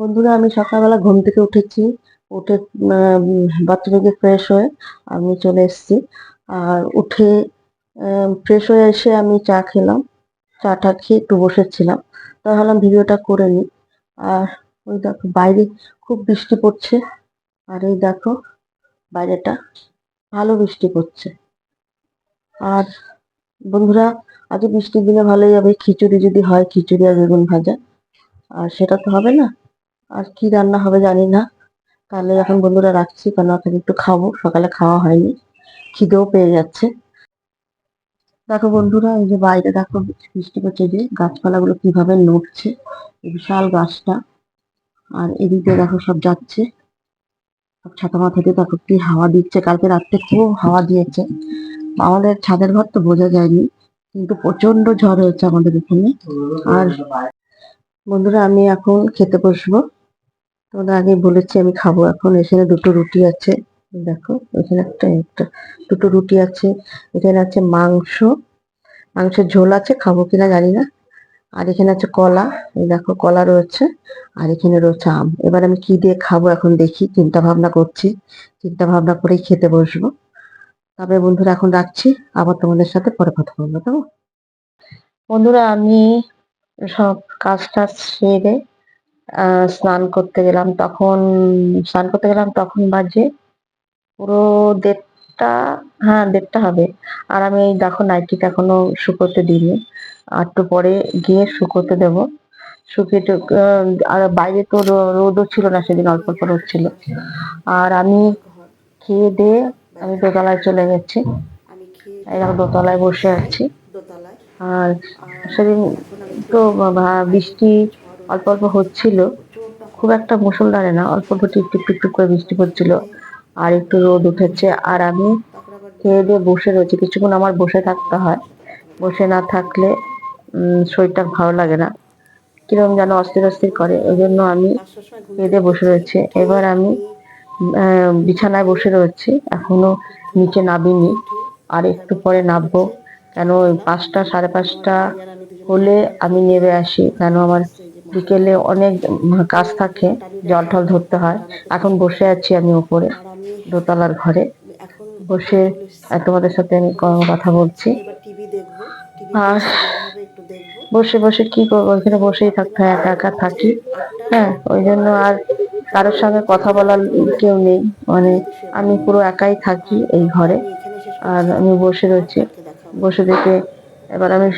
বন্ধুরা, আমি সকালবেলা ঘুম থেকে উঠেছি। উঠে বাথরুমে ফ্রেশ হয়ে আমি চলে এসেছি। আর উঠে ফ্রেশ হয়ে এসে আমি চা খেলাম। চাটা খেয়ে একটু বসেছিলাম। তা ভাবলাম ভিডিওটা করে নিই। আর ওই দেখো, বাইরে খুব বৃষ্টি পড়ছে। আর এই দেখো, বাইরেটা ভালো বৃষ্টি পড়ছে। আর বন্ধুরা আজ বৃষ্টির দিনে ভালোই হবে। খিচুড়ি যদি হয়, খিচুড়ি আর বেগুন ভাজা। আর সেটা তো হবে না। আর কি রান্না হবে জানি না। তাহলে এখন বন্ধুরা রাখছি কারণ এখন একটু খাব। সকালে খাওয়া হয়নি, খিদেও পেয়ে যাচ্ছে। দেখো বন্ধুরা, এই যে বাইরে দেখো বৃষ্টি পড়ছে যে, গাছপালাগুলো কীভাবে নড়ছে বিশাল গাছটা। আর এদিকে দেখো সব যাচ্ছে। সব ছাতা মাথা দিয়ে দেখো কি হাওয়া দিচ্ছে। কালকে রাত্রে খুব হাওয়া দিয়েছে। আমাদের ছাদের ঘর তো বোঝা যায়নি, কিন্তু প্রচণ্ড ঝড় হয়েছে আমাদের এখানে। আর বন্ধুরা, আমি এখন খেতে বসবো। তোমাদের আগে বলেছি, আমি খাব। এখন এখানে দুটো রুটি আছে। দেখো, এখানে একটা একটা, দুটো রুটি আছে। এখানে আছে মাংস। মাংসের ঝোল আছে, খাব কিনা জানি না। আর এখানে আছে কলা। এই দেখো, কলা রয়েছে। আর এখানে রয়েছে আম। এবার আমি কি দিয়ে খাব এখন দেখি। চিন্তা ভাবনা করছি। চিন্তা ভাবনা করেই খেতে বসবো। তবে বন্ধুরা, এখন রাখছি। আবার তোমাদের সাথে পরে কথা বলব, কেমন? বন্ধুরা, আমি সব কাজ টাজ সেরে স্নান করতে গেলাম তখন স্নান করতে গেলাম তখন বাজে পুরো দেড়টা হ্যাঁ দেড়টা হবে। আর আমি এই দেখো নাইটিটা এখনও শুকোতে দিইনি। আর একটু পরে গিয়ে শুকোতে দেব। শুকিয়ে আর বাইরে তো রো- রোদও ছিল না সেদিন অল্প অল্প রোদ ছিল। আর আমি খেয়ে দিয়ে আমি দোতলায় চলে গেছি। দেখো দোতলায় বসে আছি। আর সেদিন তো বা- বৃষ্টি অল্প অল্প হচ্ছিল। খুব একটা মুষলধারে না, অল্প অল্প টিপ টিপ টিপ করে বৃষ্টি পড়ছিল। আর একটু রোদ উঠেছে। আর আমি খেয়ে দিয়ে বসে রয়েছি। কিছুক্ষণ আমার বসে থাকতে হয়। বসে না থাকলে শরীরটা ভালো লাগে না। কীরকম যেন অস্থির অস্থির করে। ওই জন্য আমি দিয়ে বসে রয়েছে। এবার আমি বিছানায় বসে রয়েছি। এখনও নিচে নামিনি। আর একটু পরে নামবো। কেন পাঁচটা, সাড়ে পাঁচটা হলে আমি নেমে আসি। কেন আমার বিকেলে অনেক কাজ থাকে, জল টল ধরতে হয়। এখন বসে আছি আমি উপরে, দোতলার ঘরে। বসে তোমাদের সাথে আমি কথা বলছি। আর বসে বসে কি করব? ওইখানে বসেই থাকতে হয়, একা একা থাকি। হ্যাঁ ওই জন্য আর কারোর সঙ্গে কথা বলার কেউ নেই। মানে আমি পুরো একাই থাকি এই ঘরে। আর আমি বসে রয়েছি। বসে থেকে এবার আমি